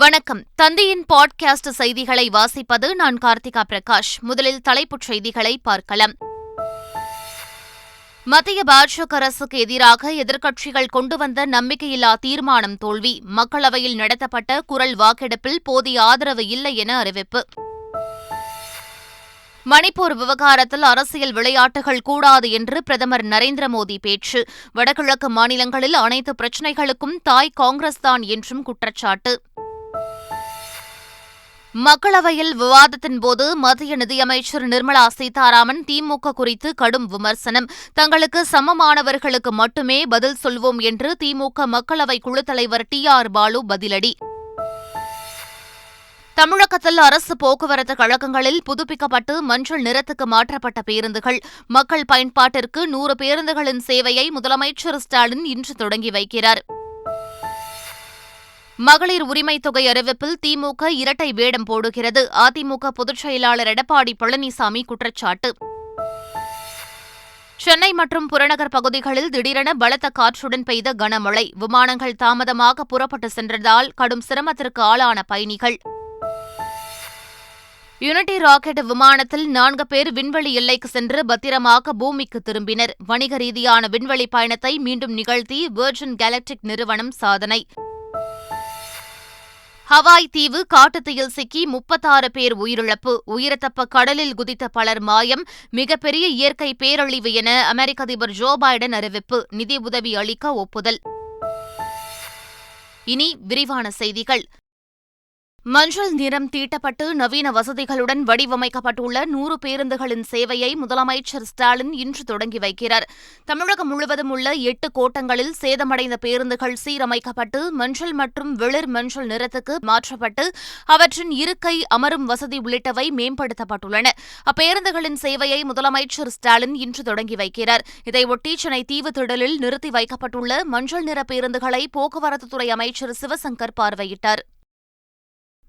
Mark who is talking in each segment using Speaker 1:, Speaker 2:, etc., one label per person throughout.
Speaker 1: வணக்கம் தந்தையின் பாட்காஸ்ட் செய்திகளை வாசிப்பது நான் கார்த்திகா பிரகாஷ் முதலில் தலைப்புச் செய்திகளை பார்க்கலாம் மத்திய பாஜக அரசுக்கு எதிராக எதிர்க்கட்சிகள் கொண்டு வந்த நம்பிக்கையில்லா தீர்மானம் தோல்வி மக்களவையில் நடத்தப்பட்ட குரல் வாக்கெடுப்பில் போதிய ஆதரவு இல்லை என அறிவிப்பு மணிப்பூர் விவகாரத்தில் அரசியல் விளையாட்டுகள் கூடாது என்று பிரதமர் நரேந்திர மோடி பேச்சு வடகிழக்கு மாநிலங்களில் அனைத்து பிரச்சினைகளுக்கும் தாய் காங்கிரஸ் தான் என்றும் குற்றச்சாட்டு மக்களவையில் விவாதத்தின் போது மத்திய நிதியமைச்சர் நிர்மலா சீதாராமன் திமுக குறித்து கடும் விமர்சனம் தங்களுக்கு சமமானவர்களுக்கு மட்டுமே பதில் சொல்வோம் என்று திமுக மக்களவை குழு தலைவர் டி ஆர் பாலு பதிலடி தமிழகத்தில் அரசு போக்குவரத்து கழகங்களில் புதுப்பிக்கப்பட்டு மஞ்சள் நிறத்துக்கு மாற்றப்பட்ட பேருந்துகள் மக்கள் பயன்பாட்டிற்கு நூறு பேருந்துகளின் சேவையை முதலமைச்சர் ஸ்டாலின் இன்று தொடங்கி வைக்கிறாா் மகளிர் உரிமைத் தொகை அறிவிப்பில் திமுக இரட்டை வேடம் போடுகிறது அதிமுக பொதுச் செயலாளர் எடப்பாடி பழனிசாமி குற்றச்சாட்டு சென்னை மற்றும் புறநகர் பகுதிகளில் திடீரென பலத்த காற்றுடன் பெய்த கனமழை விமானங்கள் தாமதமாக புறப்பட்டு சென்றதால் கடும் சிரமத்திற்கு ஆளான பயணிகள் யுனிட்டி ராக்கெட் விமானத்தில் நான்கு பேர் விண்வெளி எல்லைக்கு சென்று பத்திரமாக பூமிக்கு திரும்பினர் வணிக ரீதியான விண்வெளி பயணத்தை மீண்டும் நிகழ்த்தி வெர்ஜன் கேலக்டிக் நிறுவனம் சாதனை ஹவாய் தீவு காட்டுத்தீயில் சிக்கி முப்பத்தாறு பேர் உயிரிழப்பு உயிரத்தப்ப கடலில் குதித்த பலர் மாயம் மிகப்பெரிய இயற்கை பேரழிவு என அமெரிக்க அதிபர் ஜோ பைடன் அறிவிப்பு நிதி உதவி அளிக்க ஒப்புதல் இனி விரிவான செய்திகள் மஞ்சள் நிறம் தீட்டப்பட்டு நவீன வசதிகளுடன் வடிவமைக்கப்பட்டுள்ள நூறு பேருந்துகளின் சேவையை முதலமைச்சர் ஸ்டாலின் இன்று தொடங்கி வைக்கிறார் தமிழகம் முழுவதும் உள்ள எட்டு கோட்டங்களில் சேதமடைந்த பேருந்துகள் சீரமைக்கப்பட்டு மஞ்சள் மற்றும் வெளிர் மஞ்சள் நிறத்துக்கு மாற்றப்பட்டு அவற்றின் இருக்கை அமரும் வசதி உள்ளிட்டவை மேம்படுத்தப்பட்டுள்ளன அப்பேருந்துகளின் சேவையை முதலமைச்சர் ஸ்டாலின் இன்று தொடங்கி வைக்கிறார் இதையொட்டி சென்னை தீவு திடலில் நிறுத்தி வைக்கப்பட்டுள்ள மஞ்சள் நிற பேருந்துகளை போக்குவரத்துத்துறை அமைச்சர் சிவசங்கர் பார்வையிட்டார்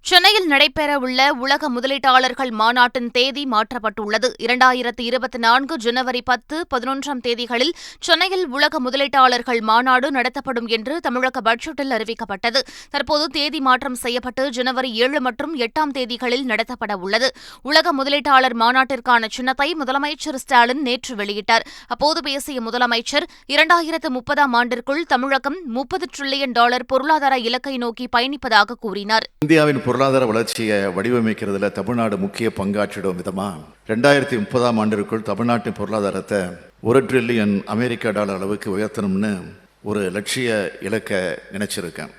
Speaker 1: சென்னையில் நடைபெறவுள்ள உலக முதலீட்டாளர்கள் மாநாட்டின் தேதி மாற்றப்பட்டுள்ளது இரண்டாயிரத்தி இருபத்தி நான்கு ஜனவரி பத்து பதினொன்றாம் தேதிகளில் சென்னையில் உலக முதலீட்டாளர்கள் மாநாடு நடத்தப்படும் என்று தமிழக பட்ஜெட்டில் அறிவிக்கப்பட்டது தற்போது தேதி மாற்றம் செய்யப்பட்டு ஜனவரி ஏழு மற்றும் எட்டாம் தேதிகளில் நடத்தப்பட உள்ளது உலக முதலீட்டாளர் மாநாட்டிற்கான சின்னத்தை முதலமைச்சர் ஸ்டாலின் நேற்று வெளியிட்டார் அப்போது பேசிய முதலமைச்சர் இரண்டாயிரத்து முப்பதாம் ஆண்டிற்குள் தமிழகம் முப்பது டிரில்லியன் டாலர் பொருளாதார இலக்கை நோக்கி பயணிப்பதாக கூறினார்
Speaker 2: பொருளாதார வளர்ச்சியை வடிவமைக்கிறதுல தமிழ்நாடு முக்கிய பங்காற்றிடும் விதமாக ரெண்டாயிரத்தி முப்பதாம் ஆண்டிற்குள் தமிழ்நாட்டின் பொருளாதாரத்தை ஒரு ட்ரில்லியன் அமெரிக்க டாலர் அளவுக்கு உயர்த்தணும்னு ஒரு லட்சிய இலக்கை நினைச்சிருக்கேன்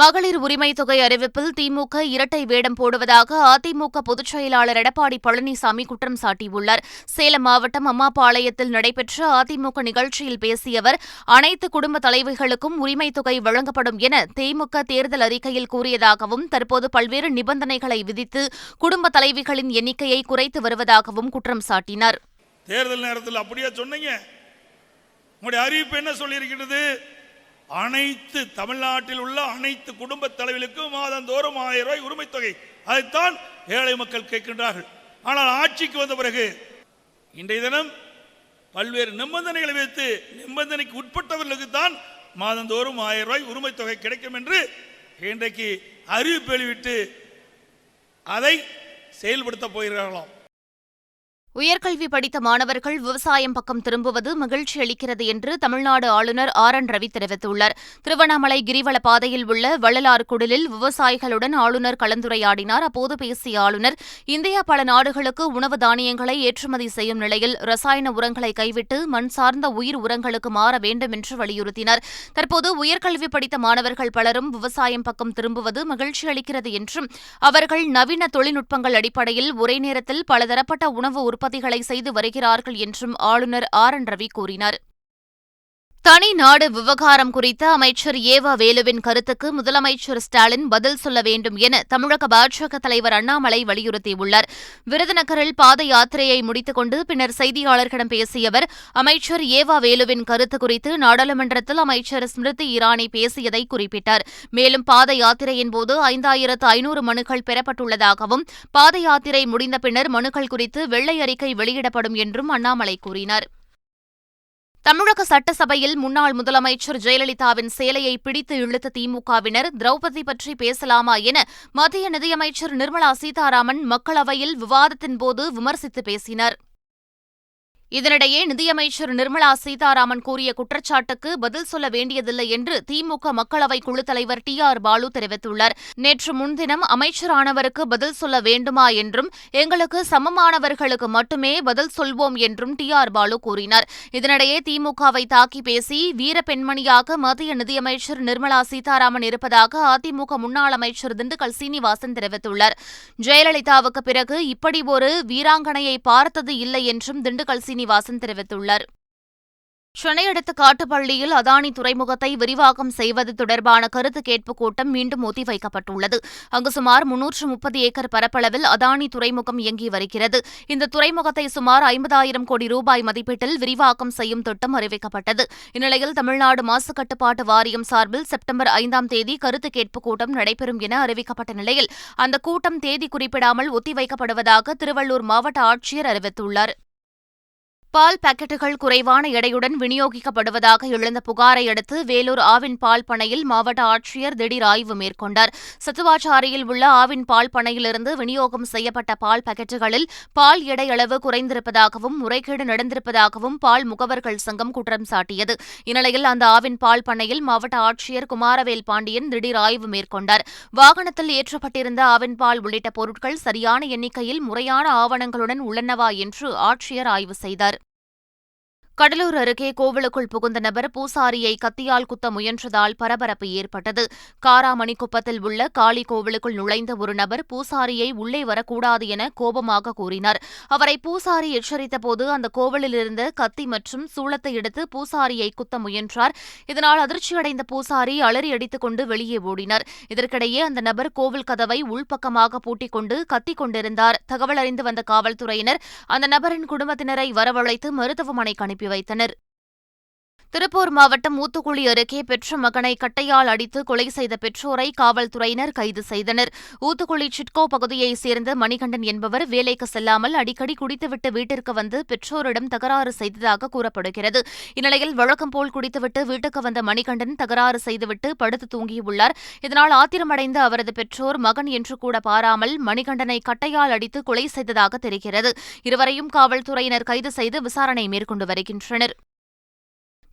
Speaker 1: மகளிர் உரிமை தொகை அறிவிப்பில் திமுக இரட்டை வேடம் போடுவதாக அதிமுக பொதுச் செயலாளர் எடப்பாடி பழனிசாமி குற்றம் சாட்டியுள்ளார் சேலம் மாவட்டம் அம்மாபாளையத்தில் நடைபெற்ற அதிமுக நிகழ்ச்சியில் பேசிய அவர் அனைத்து குடும்ப தலைவர்களுக்கும் உரிமை தொகை வழங்கப்படும் என திமுக தேர்தல் அறிக்கையில் கூறியதாகவும் தற்போது பல்வேறு நிபந்தனைகளை விதித்து குடும்ப தலைவிகளின் எண்ணிக்கையை குறைத்து வருவதாகவும் குற்றம் சாட்டினார்
Speaker 3: தேர்தல் நேரத்தில் அப்படியே சொன்னீங்க உங்களுடைய அறிவிப்பு என்ன சொல்லியிருக்கிறது அனைத்து தமிழ்நாட்டில் உள்ள அனைத்து குடும்ப தலைவர்களுக்கும் மாதந்தோறும் ஆயிரம் ரூபாய் உரிமை தொகை அதைத்தான் ஏழை மக்கள் கேட்கின்றார்கள் ஆனால் ஆட்சிக்கு வந்த பிறகு இன்றைய தினம் பல்வேறு நிபந்தனைகளை வைத்து நிபந்தனைக்கு உட்பட்டவர்களுக்கு தான் மாதந்தோறும் ஆயிரம் ரூபாய் உரிமை தொகை கிடைக்கும் என்று இன்றைக்கு அறிவிப்பு வெளியிட்டு அதை செயல்படுத்த போகிறார்களாம்
Speaker 1: உயர்கல்வி படித்த மாணவர்கள் விவசாயம் பக்கம் திரும்புவது மகிழ்ச்சி அளிக்கிறது என்று தமிழ்நாடு ஆளுநர் ஆர் என் ரவி தெரிவித்துள்ளார் திருவண்ணாமலை கிரிவல பாதையில் உள்ள வள்ளலார் குடிலில் விவசாயிகளுடன் ஆளுநர் கலந்துரையாடினார் அப்போது பேசிய ஆளுநர் இந்தியா பல நாடுகளுக்கு உணவு தானியங்களை ஏற்றுமதி செய்யும் நிலையில் ரசாயன உரங்களை கைவிட்டு மண் சார்ந்த உயிர் உரங்களுக்கு மாற வேண்டும் என்று வலியுறுத்தினார் தற்போது உயர்கல்வி படித்த மாணவர்கள் பலரும் விவசாயம் பக்கம் திரும்புவது மகிழ்ச்சி அளிக்கிறது என்றும் அவர்கள் நவீன தொழில்நுட்பங்கள் அடிப்படையில் ஒரே நேரத்தில் பலதரப்பட்ட உணவு உற்பத்திகளை செய்து வருகிறார்கள் என்றும் ஆளுநர் ஆர் என் ரவி கூறினார் தனி நாடு விவகாரம் குறித்த அமைச்சர் ஏவா வேலுவின் கருத்துக்கு முதலமைச்சர் ஸ்டாலின் பதில் சொல்ல வேண்டும் என தமிழக பாஜக தலைவர் அண்ணாமலை வலியுறுத்தியுள்ளார் விருதுநகரில் பாத யாத்திரையை முடித்துக் கொண்டு பின்னர் செய்தியாளர்களிடம் பேசிய அவர் அமைச்சர் ஏவா வேலுவின் கருத்து குறித்து நாடாளுமன்றத்தில் அமைச்சர் ஸ்மிருதி இரானி பேசியதை குறிப்பிட்டார் மேலும் பாத யாத்திரையின் போது ஐந்தாயிரத்து ஐநூறு மனுக்கள் பெறப்பட்டுள்ளதாகவும் பாத யாத்திரை முடிந்த பின்னர் மனுக்கள் குறித்து வெள்ளை அறிக்கை வெளியிடப்படும் என்றும் அண்ணாமலை கூறினார் தமிழக சட்டசபையில் முன்னாள் முதலமைச்சர் ஜெயலலிதாவின் சேலையை பிடித்து இழுத்த திமுகவினர் திரௌபதி பற்றி பேசலாமா என மத்திய நிதியமைச்சர் நிர்மலா சீதாராமன் மக்களவையில் விவாதத்தின்போது விமர்சித்து பேசினார் இதனிடையே நிதியமைச்சர் நிர்மலா சீதாராமன் கூறிய குற்றச்சாட்டுக்கு பதில் சொல்ல வேண்டியதில்லை என்று திமுக மக்களவை குழு தலைவர் டி ஆர் பாலு தெரிவித்துள்ளார் நேற்று முன்தினம் அமைச்சரானவருக்கு பதில் சொல்ல வேண்டுமா என்றும் எங்களுக்கு சமமானவர்களுக்கு மட்டுமே பதில் சொல்வோம் என்றும் டி ஆர் பாலு கூறினார் இதனிடையே திமுகவை தாக்கி பேசி வீர பெண்மணியாக மத்திய நிதியமைச்சர் நிர்மலா சீதாராமன் இருப்பதாக அதிமுக முன்னாள் அமைச்சர் திண்டுக்கல் சீனிவாசன் தெரிவித்துள்ளார் ஜெயலலிதாவுக்கு பிறகு இப்படி ஒரு வீராங்கனையை பார்த்தது இல்லை என்றும் திண்டுக்கல் சீனி சீனிவாசன் தெரிவித்துள்ளார் சென்னை அடுத்த காட்டுப்பள்ளியில் அதானி துறைமுகத்தை விரிவாக்கம் செய்வது தொடர்பான கருத்து கேட்புக் கூட்டம் மீண்டும் ஒத்திவைக்கப்பட்டுள்ளது அங்கு சுமார் முன்னூற்று முப்பது ஏக்கர் பரப்பளவில் அதானி துறைமுகம் இயங்கி வருகிறது இந்த துறைமுகத்தை சுமார் ஐம்பதாயிரம் கோடி ரூபாய் மதிப்பீட்டில் விரிவாக்கம் செய்யும் திட்டம் அறிவிக்கப்பட்டது இந்நிலையில் தமிழ்நாடு மாசு கட்டுப்பாட்டு வாரியம் சார்பில் செப்டம்பர் ஐந்தாம் தேதி கருத்து கேட்புக் கூட்டம் நடைபெறும் என அறிவிக்கப்பட்ட நிலையில் அந்த கூட்டம் தேதி குறிப்பிடாமல் ஒத்திவைக்கப்படுவதாக திருவள்ளூர் மாவட்ட ஆட்சியர் அறிவித்துள்ளார் பால் பாக்கெட்டுகள் குறைவான எடையுடன் விநியோகிக்கப்படுவதாக எழுந்த புகாரை அடுத்து வேலூர் ஆவின் பால் பண்ணையில் மாவட்ட ஆட்சியர் திடீர் ஆய்வு மேற்கொண்டார் சத்துவாச்சாரியில் உள்ள ஆவின் பால் பண்ணையிலிருந்து விநியோகம் செய்யப்பட்ட பால் பாக்கெட்டுகளில் பால் எடை அளவு குறைந்திருப்பதாகவும் முறைகேடு நடந்திருப்பதாகவும் பால் முகவர்கள் சங்கம் குற்றம் சாட்டியது இந்நிலையில் அந்த ஆவின் பால் பண்ணையில் மாவட்ட ஆட்சியர் குமாரவேல் பாண்டியன் திடீர் ஆய்வு மேற்கொண்டார் வாகனத்தில் ஏற்றப்பட்டிருந்த ஆவின் பால் உள்ளிட்ட பொருட்கள் சரியான எண்ணிக்கையில் முறையான ஆவணங்களுடன் உள்ளனவா என்று ஆட்சியர் ஆய்வு செய்தார் கடலூர் அருகே கோவிலுக்குள் புகுந்த நபர் பூசாரியை கத்தியால் குத்த முயன்றதால் பரபரப்பு ஏற்பட்டது காராமணிக்குப்பத்தில் உள்ள காளி கோவிலுக்குள் நுழைந்த ஒரு நபர் பூசாரியை உள்ளே வரக்கூடாது என கோபமாக கூறினார் அவரை பூசாரி எச்சரித்தபோது அந்த கோவிலிலிருந்து கத்தி மற்றும் சூளத்தை எடுத்து பூசாரியை குத்த முயன்றார் இதனால் அதிர்ச்சியடைந்த பூசாரி அலறி அடித்துக் கொண்டு வெளியே ஓடினார் இதற்கிடையே அந்த நபர் கோவில் கதவை உள்பக்கமாக பூட்டிக் கொண்டு கத்திக் கொண்டிருந்தார் தகவல் அறிந்து வந்த காவல்துறையினர் அந்த நபரின் குடும்பத்தினரை வரவழைத்து மருத்துவமனைக்கு அனுப்பி அனுப்பி வைத்தனர் திருப்பூர் மாவட்டம் ஊத்துக்குழி அருகே பெற்ற மகனை கட்டையால் அடித்து கொலை செய்த பெற்றோரை காவல்துறையினர் கைது செய்தனர் ஊத்துக்குழி சிட்கோ பகுதியைச் சேர்ந்த மணிகண்டன் என்பவர் வேலைக்கு செல்லாமல் அடிக்கடி குடித்துவிட்டு வீட்டிற்கு வந்து பெற்றோரிடம் தகராறு செய்ததாக கூறப்படுகிறது இந்நிலையில் வழக்கம் போல் குடித்துவிட்டு வீட்டுக்கு வந்த மணிகண்டன் தகராறு செய்துவிட்டு படுத்து தூங்கியுள்ளார் இதனால் ஆத்திரமடைந்த அவரது பெற்றோர் மகன் என்று கூட பாராமல் மணிகண்டனை கட்டையால் அடித்து கொலை செய்ததாக தெரிகிறது இருவரையும் காவல்துறையினர் கைது செய்து விசாரணை மேற்கொண்டு வருகின்றனர்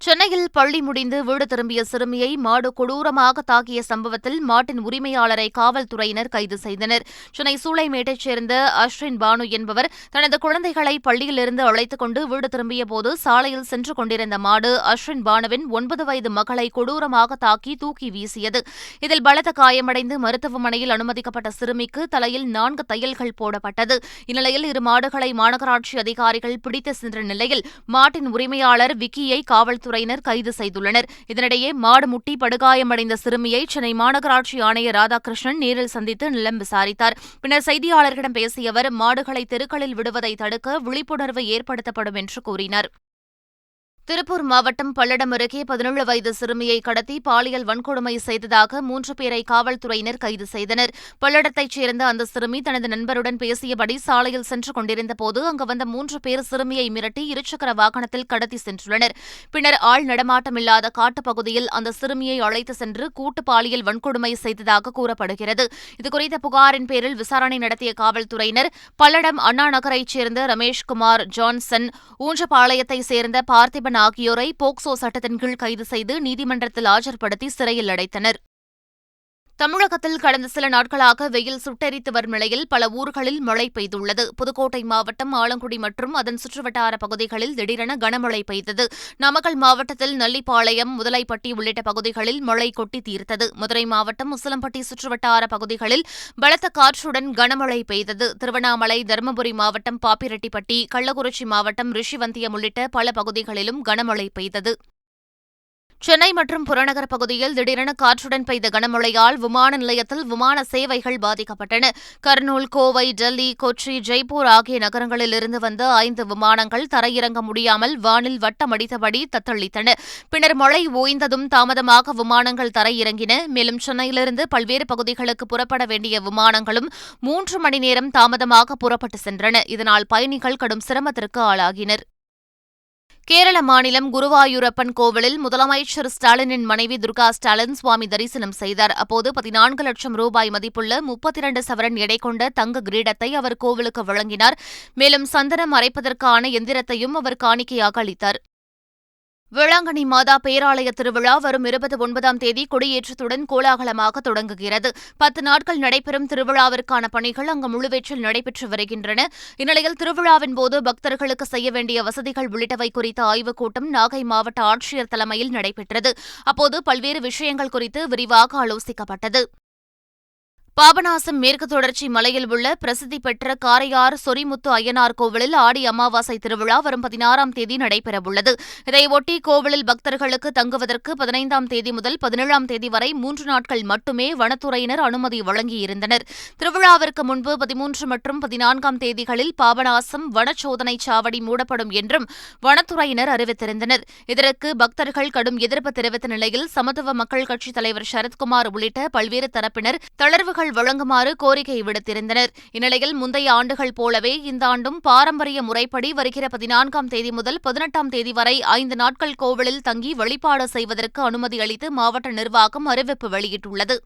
Speaker 1: சென்னையில் பள்ளி முடிந்து வீடு திரும்பிய சிறுமியை மாடு கொடூரமாக தாக்கிய சம்பவத்தில் மாட்டின் உரிமையாளரை காவல்துறையினர் கைது செய்தனர் சென்னை சூளைமேட்டைச் சேர்ந்த அஸ்வின் பானு என்பவர் தனது குழந்தைகளை பள்ளியிலிருந்து அழைத்துக் கொண்டு வீடு திரும்பியபோது சாலையில் சென்று கொண்டிருந்த மாடு அஸ்வின் பானுவின் ஒன்பது வயது மகளை கொடூரமாக தாக்கி தூக்கி வீசியது இதில் பலத்த காயமடைந்து மருத்துவமனையில் அனுமதிக்கப்பட்ட சிறுமிக்கு தலையில் நான்கு தையல்கள் போடப்பட்டது இந்நிலையில் இரு மாடுகளை மாநகராட்சி அதிகாரிகள் பிடித்து சென்ற நிலையில் மாட்டின் உரிமையாளர் விக்கியை காவல்துறை காவல்துறையினர் கைது செய்துள்ளனர் இதனிடையே மாடு முட்டி படுகாயமடைந்த சிறுமியை சென்னை மாநகராட்சி ஆணையர் ராதாகிருஷ்ணன் நேரில் சந்தித்து நிலம் விசாரித்தார் பின்னர் செய்தியாளர்களிடம் பேசிய அவர் மாடுகளை தெருக்களில் விடுவதை தடுக்க விழிப்புணர்வு ஏற்படுத்தப்படும் என்று கூறினார் திருப்பூர் மாவட்டம் பல்லடம் அருகே பதினேழு வயது சிறுமியை கடத்தி பாலியல் வன்கொடுமை செய்ததாக மூன்று பேரை காவல்துறையினர் கைது செய்தனர் பல்லடத்தைச் சேர்ந்த அந்த சிறுமி தனது நண்பருடன் பேசியபடி சாலையில் சென்று கொண்டிருந்தபோது அங்கு வந்த மூன்று பேர் சிறுமியை மிரட்டி இருசக்கர வாகனத்தில் கடத்தி சென்றுள்ளனர் பின்னர் ஆள் நடமாட்டமில்லாத காட்டுப்பகுதியில் அந்த சிறுமியை அழைத்து சென்று கூட்டு பாலியல் வன்கொடுமை செய்ததாக கூறப்படுகிறது இதுகுறித்த புகாரின் பேரில் விசாரணை நடத்திய காவல்துறையினர் பல்லடம் அண்ணா நகரைச் சேர்ந்த ரமேஷ்குமார் ஜான்சன் ஊஞ்சபாளையத்தைச் சேர்ந்த பார்த்திபன் ஆகியோரை போக்சோ சட்டத்தின் கீழ் கைது செய்து நீதிமன்றத்தில் ஆஜர்படுத்தி சிறையில் அடைத்தனர் தமிழகத்தில் கடந்த சில நாட்களாக வெயில் சுட்டெரித்து வரும் நிலையில் பல ஊர்களில் மழை பெய்துள்ளது புதுக்கோட்டை மாவட்டம் ஆலங்குடி மற்றும் அதன் சுற்றுவட்டார பகுதிகளில் திடீரென கனமழை பெய்தது நாமக்கல் மாவட்டத்தில் நெல்லிப்பாளையம் முதலைப்பட்டி உள்ளிட்ட பகுதிகளில் மழை கொட்டி தீர்த்தது மதுரை மாவட்டம் உசிலம்பட்டி சுற்றுவட்டார பகுதிகளில் பலத்த காற்றுடன் கனமழை பெய்தது திருவண்ணாமலை தருமபுரி மாவட்டம் பாப்பிரெட்டிப்பட்டி கள்ளக்குறிச்சி மாவட்டம் ரிஷிவந்தியம் உள்ளிட்ட பல பகுதிகளிலும் கனமழை பெய்தது சென்னை மற்றும் புறநகர் பகுதியில் திடீரென காற்றுடன் பெய்த கனமழையால் விமான நிலையத்தில் விமான சேவைகள் பாதிக்கப்பட்டன கர்னூல் கோவை டெல்லி கொச்சி ஜெய்ப்பூர் ஆகிய நகரங்களில் இருந்து வந்த ஐந்து விமானங்கள் தரையிறங்க முடியாமல் வானில் வட்டமடித்தபடி தத்தளித்தன பின்னர் மழை ஓய்ந்ததும் தாமதமாக விமானங்கள் தரையிறங்கின மேலும் சென்னையிலிருந்து பல்வேறு பகுதிகளுக்கு புறப்பட வேண்டிய விமானங்களும் மூன்று மணி நேரம் தாமதமாக புறப்பட்டு சென்றன இதனால் பயணிகள் கடும் சிரமத்திற்கு ஆளாகினர் கேரள மாநிலம் குருவாயூரப்பன் கோவிலில் முதலமைச்சர் ஸ்டாலினின் மனைவி துர்கா ஸ்டாலின் சுவாமி தரிசனம் செய்தார் அப்போது பதினான்கு லட்சம் ரூபாய் மதிப்புள்ள முப்பத்தி இரண்டு சவரன் எடை கொண்ட தங்க கிரீடத்தை அவர் கோவிலுக்கு வழங்கினார் மேலும் சந்தனம் அரைப்பதற்கான எந்திரத்தையும் அவர் காணிக்கையாக அளித்தார் வேளாங்கண்ணி மாதா பேராலய திருவிழா வரும் இருபத்தி ஒன்பதாம் தேதி கொடியேற்றத்துடன் கோலாகலமாக தொடங்குகிறது பத்து நாட்கள் நடைபெறும் திருவிழாவிற்கான பணிகள் அங்கு முழுவீச்சில் நடைபெற்று வருகின்றன இந்நிலையில் திருவிழாவின் போது பக்தர்களுக்கு செய்ய வேண்டிய வசதிகள் உள்ளிட்டவை குறித்த ஆய்வுக் கூட்டம் நாகை மாவட்ட ஆட்சியர் தலைமையில் நடைபெற்றது அப்போது பல்வேறு விஷயங்கள் குறித்து விரிவாக ஆலோசிக்கப்பட்டது பாபநாசம் மேற்கு தொடர்ச்சி மலையில் உள்ள பிரசித்தி பெற்ற காரையார் சொரிமுத்து அய்யனார் கோவிலில் ஆடி அமாவாசை திருவிழா வரும் பதினாறாம் தேதி நடைபெறவுள்ளது இதையொட்டி கோவிலில் பக்தர்களுக்கு தங்குவதற்கு பதினைந்தாம் தேதி முதல் பதினேழாம் தேதி வரை மூன்று நாட்கள் மட்டுமே வனத்துறையினர் அனுமதி வழங்கியிருந்தனர் திருவிழாவிற்கு முன்பு பதிமூன்று மற்றும் பதினான்காம் தேதிகளில் பாபநாசம் வனச்சோதனை சாவடி மூடப்படும் என்றும் வனத்துறையினர் அறிவித்திருந்தனர் இதற்கு பக்தர்கள் கடும் எதிர்ப்பு தெரிவித்த நிலையில் சமத்துவ மக்கள் கட்சித் தலைவர் சரத்குமார் உள்ளிட்ட பல்வேறு தரப்பினர் தளர்வுகள் பரிசுகள் வழங்குமாறு கோரிக்கை விடுத்திருந்தனர் இந்நிலையில் முந்தைய ஆண்டுகள் போலவே இந்த ஆண்டும் பாரம்பரிய முறைப்படி வருகிற பதினான்காம் தேதி முதல் பதினெட்டாம் தேதி வரை ஐந்து நாட்கள் கோவிலில் தங்கி வழிபாடு செய்வதற்கு அனுமதி அளித்து மாவட்ட நிர்வாகம் அறிவிப்பு வெளியிட்டுள்ளது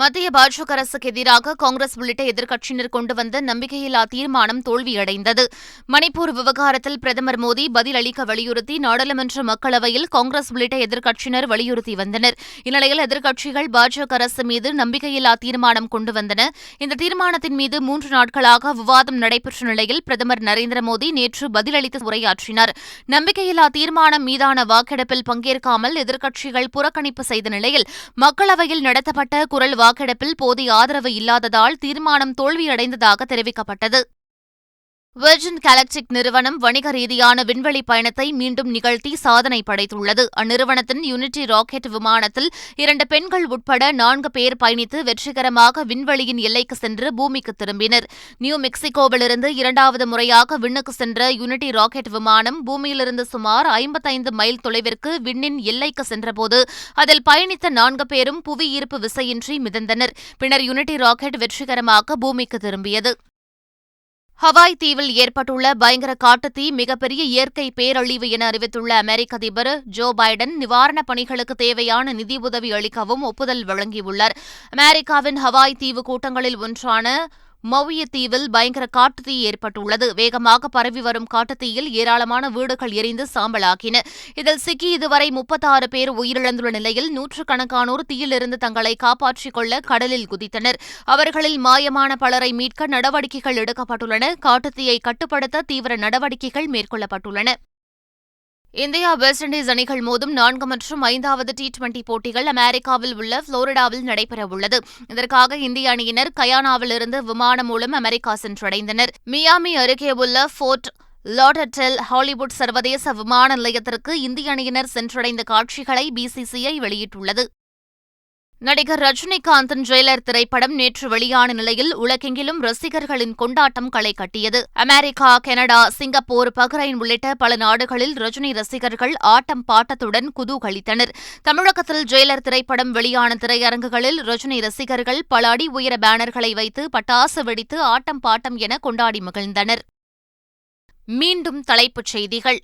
Speaker 1: மத்திய பாஜக அரசுக்கு எதிராக காங்கிரஸ் உள்ளிட்ட எதிர்க்கட்சியினர் கொண்டு வந்த நம்பிக்கையில்லா தீர்மானம் தோல்வியடைந்தது மணிப்பூர் விவகாரத்தில் பிரதமர் மோடி பதில் அளிக்க வலியுறுத்தி நாடாளுமன்ற மக்களவையில் காங்கிரஸ் உள்ளிட்ட எதிர்க்கட்சியினர் வலியுறுத்தி வந்தனர் இந்நிலையில் எதிர்க்கட்சிகள் பாஜக அரசு மீது நம்பிக்கையில்லா தீர்மானம் கொண்டு வந்தன இந்த தீர்மானத்தின் மீது மூன்று நாட்களாக விவாதம் நடைபெற்ற நிலையில் பிரதமர் நரேந்திர மோடி நேற்று பதிலளித்து உரையாற்றினார் நம்பிக்கையில்லா தீர்மானம் மீதான வாக்கெடுப்பில் பங்கேற்காமல் எதிர்க்கட்சிகள் புறக்கணிப்பு செய்த நிலையில் மக்களவையில் நடத்தப்பட்ட குரல் வாக்கெடுப்பில் போதிய ஆதரவு இல்லாததால் தீர்மானம் தோல்வியடைந்ததாக தெரிவிக்கப்பட்டது வெர்ஜின் கலக்டிக் நிறுவனம் வணிக ரீதியான விண்வெளி பயணத்தை மீண்டும் நிகழ்த்தி சாதனை படைத்துள்ளது அந்நிறுவனத்தின் யூனிட்டி ராக்கெட் விமானத்தில் இரண்டு பெண்கள் உட்பட நான்கு பேர் பயணித்து வெற்றிகரமாக விண்வெளியின் எல்லைக்கு சென்று பூமிக்கு திரும்பினர் நியூ மெக்சிகோவிலிருந்து இரண்டாவது முறையாக விண்ணுக்கு சென்ற யூனிட்டி ராக்கெட் விமானம் பூமியிலிருந்து சுமார் ஐம்பத்தைந்து மைல் தொலைவிற்கு விண்ணின் எல்லைக்கு சென்றபோது அதில் பயணித்த நான்கு பேரும் புவியீர்ப்பு விசையின்றி மிதந்தனர் பின்னர் யூனிட்டி ராக்கெட் வெற்றிகரமாக பூமிக்கு திரும்பியது ஹவாய் தீவில் ஏற்பட்டுள்ள பயங்கர காட்டுத்தீ மிகப்பெரிய இயற்கை பேரழிவு என அறிவித்துள்ள அமெரிக்க அதிபர் ஜோ பைடன் நிவாரணப் பணிகளுக்கு தேவையான நிதி உதவி அளிக்கவும் ஒப்புதல் வழங்கியுள்ளார் அமெரிக்காவின் ஹவாய் தீவு கூட்டங்களில் ஒன்றான மவுயத்தீவில் பயங்கர காட்டுத்தீ ஏற்பட்டுள்ளது வேகமாக பரவி வரும் காட்டுத்தீயில் ஏராளமான வீடுகள் எரிந்து சாம்பலாகின இதில் சிக்கி இதுவரை முப்பத்தாறு பேர் உயிரிழந்துள்ள நிலையில் நூற்றுக்கணக்கானோர் தீயிலிருந்து தங்களை காப்பாற்றிக் கொள்ள கடலில் குதித்தனர் அவர்களில் மாயமான பலரை மீட்க நடவடிக்கைகள் எடுக்கப்பட்டுள்ளன காட்டுத்தீயை கட்டுப்படுத்த தீவிர நடவடிக்கைகள் மேற்கொள்ளப்பட்டுள்ளன இந்தியா வெஸ்ட் இண்டீஸ் அணிகள் மோதும் நான்கு மற்றும் ஐந்தாவது டி டுவெண்டி போட்டிகள் அமெரிக்காவில் உள்ள புளோரிடாவில் நடைபெறவுள்ளது இதற்காக இந்திய அணியினர் கயானாவிலிருந்து விமானம் மூலம் அமெரிக்கா சென்றடைந்தனர் மியாமி அருகே உள்ள ஃபோர்ட் லாடர்டெல் ஹாலிவுட் சர்வதேச விமான நிலையத்திற்கு இந்திய அணியினர் சென்றடைந்த காட்சிகளை பிசிசிஐ வெளியிட்டுள்ளது நடிகர் ரஜினிகாந்தின் ஜெயிலர் திரைப்படம் நேற்று வெளியான நிலையில் உலகெங்கிலும் ரசிகர்களின் கொண்டாட்டம் களை கட்டியது அமெரிக்கா கனடா சிங்கப்பூர் பஹ்ரைன் உள்ளிட்ட பல நாடுகளில் ரஜினி ரசிகர்கள் ஆட்டம் பாட்டத்துடன் குதூகலித்தனர் தமிழகத்தில் ஜெயிலர் திரைப்படம் வெளியான திரையரங்குகளில் ரஜினி ரசிகர்கள் பல அடி உயர பேனர்களை வைத்து பட்டாசு வெடித்து ஆட்டம் பாட்டம் என கொண்டாடி மகிழ்ந்தனர் மீண்டும் தலைப்புச் செய்திகள்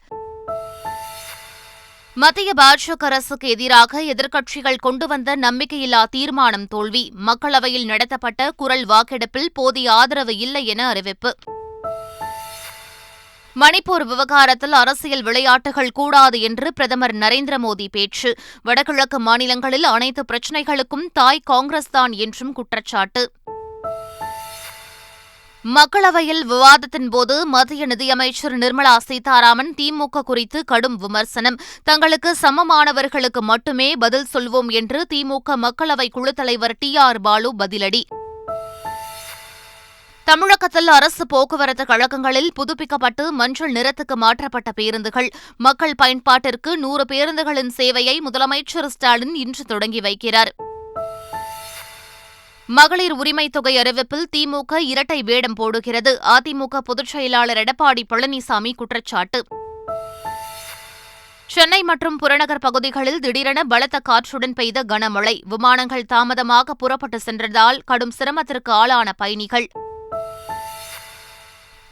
Speaker 1: மத்திய பாஜக அரசுக்கு எதிராக எதிர்க்கட்சிகள் கொண்டு வந்த நம்பிக்கையில்லா தீர்மானம் தோல்வி மக்களவையில் நடத்தப்பட்ட குரல் வாக்கெடுப்பில் போதிய ஆதரவு இல்லை என அறிவிப்பு மணிப்பூர் விவகாரத்தில் அரசியல் விளையாட்டுகள் கூடாது என்று பிரதமர் நரேந்திர மோடி பேச்சு வடகிழக்கு மாநிலங்களில் அனைத்து பிரச்சினைகளுக்கும் தாய் காங்கிரஸ் தான் என்றும் குற்றச்சாட்டு மக்களவையில் விவாதத்தின் போது மத்திய நிதியமைச்சர் நிர்மலா சீதாராமன் திமுக குறித்து கடும் விமர்சனம் தங்களுக்கு சமமானவர்களுக்கு மட்டுமே பதில் சொல்வோம் என்று திமுக மக்களவை குழு தலைவர் டி ஆர் பாலு பதிலடி தமிழகத்தில் அரசு போக்குவரத்து கழகங்களில் புதுப்பிக்கப்பட்டு மஞ்சள் நிறத்துக்கு மாற்றப்பட்ட பேருந்துகள் மக்கள் பயன்பாட்டிற்கு நூறு பேருந்துகளின் சேவையை முதலமைச்சர் ஸ்டாலின் இன்று தொடங்கி வைக்கிறாா் மகளிர் உரிமை தொகை அறிவிப்பில் திமுக இரட்டை வேடம் போடுகிறது அதிமுக பொதுச் செயலாளர் எடப்பாடி பழனிசாமி குற்றச்சாட்டு சென்னை மற்றும் புறநகர் பகுதிகளில் திடீரென பலத்த காற்றுடன் பெய்த கனமழை விமானங்கள் தாமதமாக புறப்பட்டு சென்றதால் கடும் சிரமத்திற்கு ஆளான பயணிகள்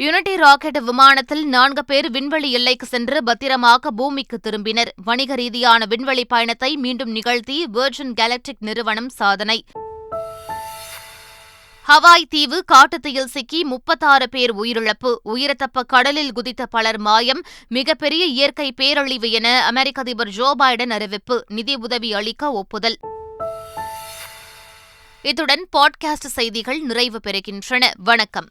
Speaker 1: யுனிட்டி ராக்கெட் விமானத்தில் நான்கு பேர் விண்வெளி எல்லைக்கு சென்று பத்திரமாக பூமிக்கு திரும்பினர் வணிக ரீதியான விண்வெளி பயணத்தை மீண்டும் நிகழ்த்தி வெர்ஜின் கேலக்டிக் நிறுவனம் சாதனை ஹவாய் தீவு காட்டுத்தீயில் சிக்கி முப்பத்தாறு பேர் உயிரிழப்பு உயிரத்தப்ப கடலில் குதித்த பலர் மாயம் மிகப்பெரிய இயற்கை பேரழிவு என அமெரிக்க அதிபர் ஜோ பைடன் அறிவிப்பு நிதி உதவி அளிக்க ஒப்புதல் இத்துடன் பாட்காஸ்ட் செய்திகள் நிறைவு பெறுகின்றன வணக்கம்